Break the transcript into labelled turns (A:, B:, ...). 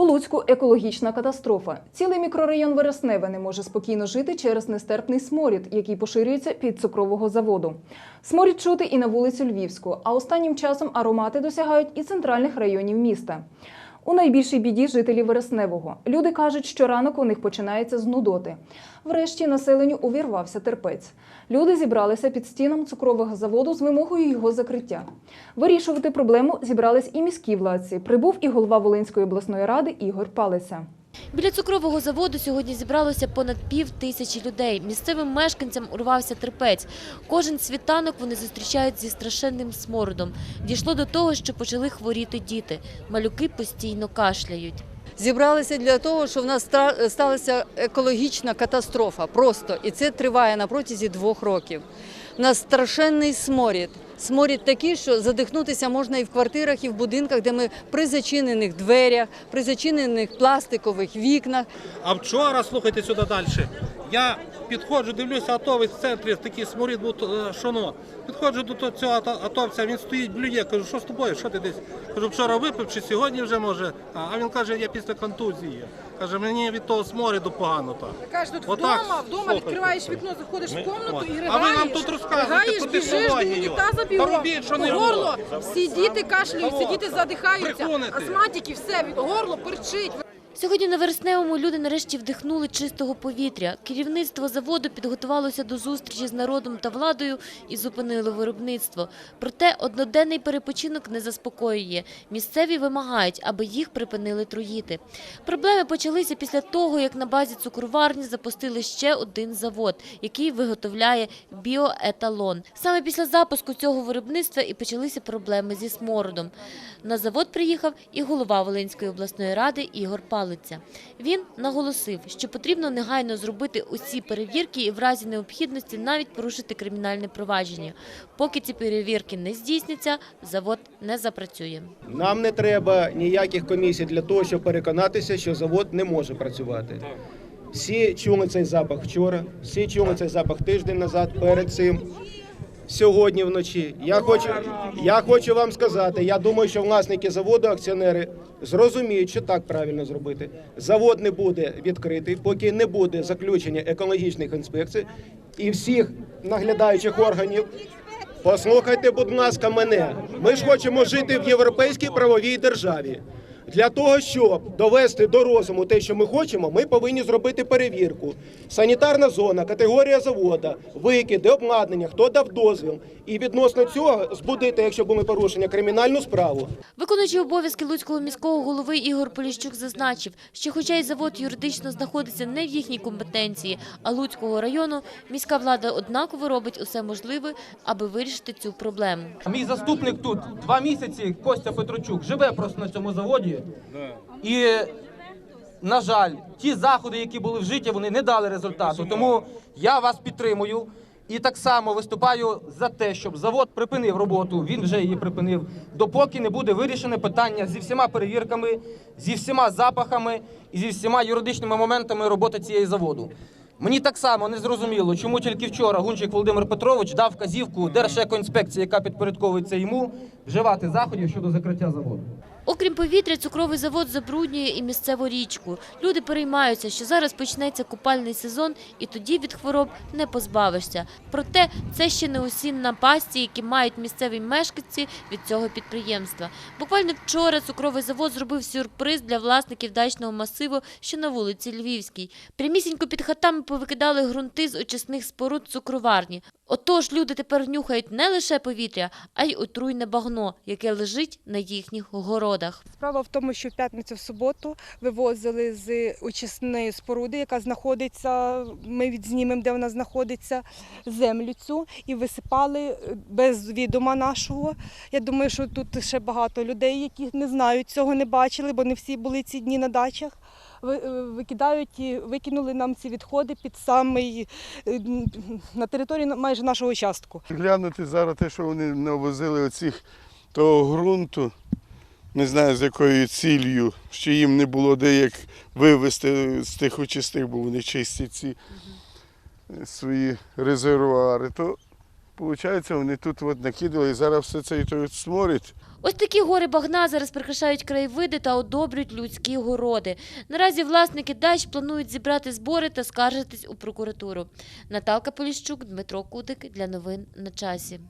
A: У Луцьку екологічна катастрофа. Цілий мікрорайон Вересневе не може спокійно жити через нестерпний сморід, який поширюється під цукрового заводу. Сморід чути і на вулицю Львівську, а останнім часом аромати досягають і центральних районів міста. У найбільшій біді жителі Вересневого. Люди кажуть, що ранок у них починається з нудоти. Врешті населенню увірвався терпець. Люди зібралися під стіном цукрового заводу з вимогою його закриття. Вирішувати проблему зібрались і міські владці. Прибув і голова Волинської обласної ради Ігор Палиця.
B: Біля цукрового заводу сьогодні зібралося понад пів тисячі людей. Місцевим мешканцям урвався терпець. Кожен світанок вони зустрічають зі страшенним смородом. Дійшло до того, що почали хворіти діти. Малюки постійно кашляють.
C: Зібралися для того, що в нас ста- сталася екологічна катастрофа. Просто і це триває на протязі двох років. У нас страшенний сморід. Сморід такий, що задихнутися можна і в квартирах, і в будинках, де ми при зачинених дверях, при зачинених пластикових вікнах.
D: А вчора, слухайте сюди далі. Я підходжу, дивлюся, атовець в центрі, такий сморід був е, шоно. Підходжу до цього атовця, він стоїть, блює. Кажу, що з тобою? Що ти десь? Кажу, вчора випив чи сьогодні вже може. А а він каже, я після контузії. Каже, мені від того сморіду погано так.
E: Кажеш, тут вдома, вдома відкриваєш вікно, заходиш
D: Ми-
E: в комнату і
D: А ви нам тут розказуєте
E: ригаєш,
D: про
E: до
D: технологію.
E: Унітаза
D: Та що не
E: горло, всі діти кашляють, всі діти задихаються,
D: Брехуните.
E: астматики, все, горло перчить.
B: Сьогодні на Вересневому люди нарешті вдихнули чистого повітря. Керівництво заводу підготувалося до зустрічі з народом та владою і зупинило виробництво. Проте одноденний перепочинок не заспокоює. Місцеві вимагають, аби їх припинили труїти. Проблеми почалися після того, як на базі цукроварні запустили ще один завод, який виготовляє біоеталон. Саме після запуску цього виробництва і почалися проблеми зі смородом. На завод приїхав і голова Волинської обласної ради Ігор Палиця. Він наголосив, що потрібно негайно зробити усі перевірки і в разі необхідності навіть порушити кримінальне провадження. Поки ці перевірки не здійсняться, завод не запрацює.
F: Нам не треба ніяких комісій для того, щоб переконатися, що завод не може працювати. Всі чули цей запах вчора, всі чули цей запах тиждень назад, перед цим. Сьогодні вночі. Я хочу, я хочу вам сказати, я думаю, що власники заводу, акціонери зрозуміють, що так правильно зробити. Завод не буде відкритий, поки не буде заключення екологічних інспекцій і всіх наглядаючих органів Послухайте, будь ласка, мене. Ми ж хочемо жити в європейській правовій державі. Для того, щоб довести до розуму те, що ми хочемо, ми повинні зробити перевірку. Санітарна зона, категорія завода, викиди, обладнання, хто дав дозвіл. І відносно цього збудити, якщо були порушення, кримінальну справу.
B: Виконуючий обов'язки Луцького міського голови Ігор Поліщук зазначив, що хоча й завод юридично знаходиться не в їхній компетенції, а Луцького району, міська влада однаково робить усе можливе, аби вирішити цю проблему.
G: Мій заступник тут два місяці, Костя Петрочук, живе просто на цьому заводі. І, на жаль, ті заходи, які були вжиті, вони не дали результату. Тому я вас підтримую. І так само виступаю за те, щоб завод припинив роботу. Він вже її припинив, допоки не буде вирішене питання зі всіма перевірками, зі всіма запахами і зі всіма юридичними моментами роботи цієї заводу. Мені так само не зрозуміло, чому тільки вчора Гунчик Володимир Петрович дав вказівку Держекоінспекції, яка підпорядковується йому, вживати заходів щодо закриття заводу.
B: Окрім повітря, цукровий завод забруднює і місцеву річку. Люди переймаються, що зараз почнеться купальний сезон, і тоді від хвороб не позбавишся. Проте це ще не усі напасті, які мають місцеві мешканці від цього підприємства. Буквально вчора цукровий завод зробив сюрприз для власників дачного масиву, що на вулиці Львівській. Прямісінько під хатами повикидали ґрунти з очисних споруд цукроварні. Отож люди тепер нюхають не лише повітря, а й отруйне багно, яке лежить на їхніх городах.
H: Справа в тому, що в п'ятницю в суботу вивозили з очисної споруди, яка знаходиться. Ми відзнімемо, де вона знаходиться, землю цю і висипали е, без відома нашого. Я думаю, що тут ще багато людей, які не знають цього, не бачили, бо не всі були ці дні на дачах. Е, Викидають і викинули нам ці відходи під самий е, на території майже нашого участку.
I: Глянути зараз те, що вони навозили оцих того ґрунту, не знаю з якою ціллю, що їм не було де як вивезти з тих очистих, бо вони чистять ці е, свої резервуари, то виходить, вони тут от накидали, і зараз все це і то от.
B: Ось такі гори багна зараз прикрашають краєвиди та одобрюють людські городи. Наразі власники дач планують зібрати збори та скаржитись у прокуратуру. Наталка Поліщук, Дмитро Кудик для новин на часі.